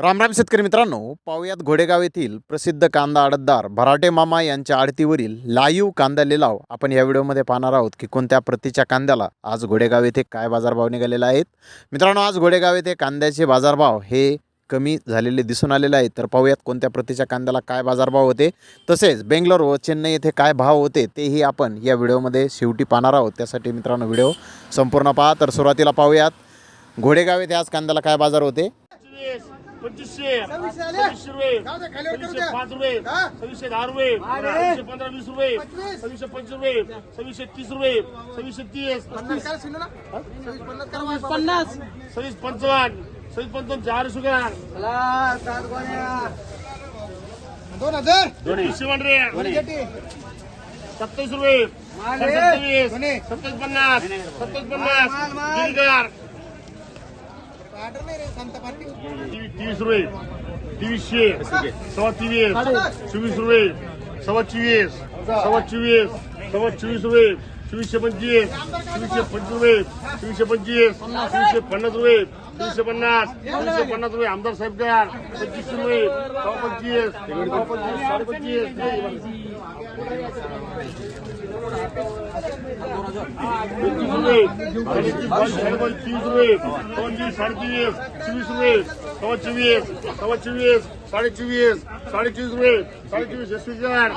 रामराम शेतकरी मित्रांनो पाहुयात घोडेगाव येथील प्रसिद्ध कांदा आडतदार भराटे मामा यांच्या आडतीवरील लाईव्ह कांदा लिलाव. आपण या व्हिडिओमध्ये पाहणार आहोत की कोणत्या प्रतीच्या कांद्याला आज घोडेगाव येथे काय बाजारभाव निघालेला आहेत मित्रांनो आज घोडेगाव येथे कांद्याचे बाजारभाव हे कमी झालेले दिसून आलेले आहेत. तर पाहूयात कोणत्या प्रतीच्या कांद्याला काय बाजारभाव होते. तसेच बेंगलोर व चेन्नई येथे काय भाव होते तेही आपण या व्हिडिओमध्ये शेवटी पाहणार आहोत. त्यासाठी मित्रांनो व्हिडिओ संपूर्ण पहा. तर सुरुवातीला पाहूयात घोडेगाव येथे आज कांद्याला काय बाजार होते. पंचवीसशे सव्वीसशे रुपये सव्वीसशे पाच रुपये सव्वीसशे दहा रुपये सव्वीसशे पंधरा वीस रुपये सव्वीसशे पंचवीस रुपये सव्वीसशे तीस रुपये सव्वीसशे तीस पन्नास सव्वीस पंचावन्न सव्वीस पंचावन्न चार सुगार दोन हजार. दोनशे रे सत्तावीस रुपये सत्तावीस सत्तावीस पन्नास सत्तावीस पन्नास तीस तेवीस रुपये. तीसशे. सव्वा तेवीस चोवीस रुपये. सव्वा चोवीस. सव्वा चोवीस. सव्वा चोवीस रुपये. तीनशे पंचवीस तीनशे पंचवीस रुपये तीनशे पंचवीस तीनशे पन्नास रुपये तीनशे पन्नास तीनशे पन्नास रुपये आमदार साहेब द्या. पंचवीसशे रुपये सहा पंचवीस पंचवीस साडे पंचवीस रुपये तीस रुपये पंचवीस साडेतीस चोवीस रुपये सव्वा चोवीस सव्वा चोवीस साडे चोवीस साडे चोवीस रुपये साडे चोवीस एकवीस हज़ार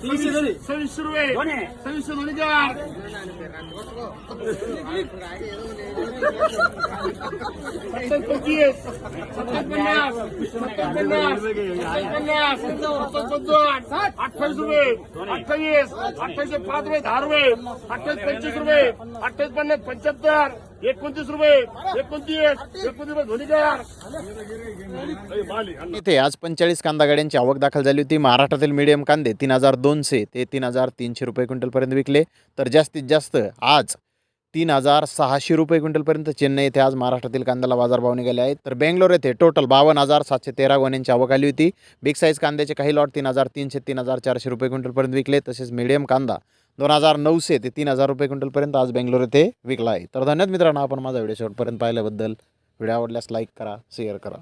सव्वीसशे रुपये सव्वीसशे दोन हज़ार सत्तावीस पंचवीस सत्तावीस पन्नास सत्तावीस पन्नास सत्तावीस पन्नास सत्तावीस पंचावन्न अठ्ठावीस रुपये अठ्ठावीस अठ्ठावीसशे पाच रुपये दहा रुपये अठ्ठावीस पंचवीस रुपये अठ्ठावीस पन्नास पंच्याहत्तर एकोणतीस रुपये एकोणतीस एकोणतीस रुपये इथे आज पंचेचाळीस कांदा गाड्यांची आवक दाखल झाली होती. महाराष्ट्रातील मीडियम कांदे तीन हजार दोनशे ते तीन हजार तीनशे रुपये क्विंटलपर्यंत विकले. तर जास्तीत जास्त आज तीन हजार सहाशे रुपये क्विंटलपर्यंत चेन्नई येथे आज महाराष्ट्रातील कांद्याला बाजारभाव निघाले आहेत. तर बेंगलोर येथे टोटल बावन्न हजार सातशे तेरा गोण्यांची आवक आली होती. बिग साईज कांद्याचे काही लॉट तीन हजार तीनशे तीन हजार चारशे रुपये क्विंटलपर्यंत विकले. तसेच मीडियम कांदा दोन हजार नऊशे ते तीन हजार रुपये क्विंटलपर्यंत आज बेंगलोर येथे विकला आहे. तर धन्यवाद मित्रांनो आपण माझा व्हिडिओ शेवटपर्यंत पाहिल्याबद्दल. व्हिडिओ आवडल्यास लाईक करा शेअर करा.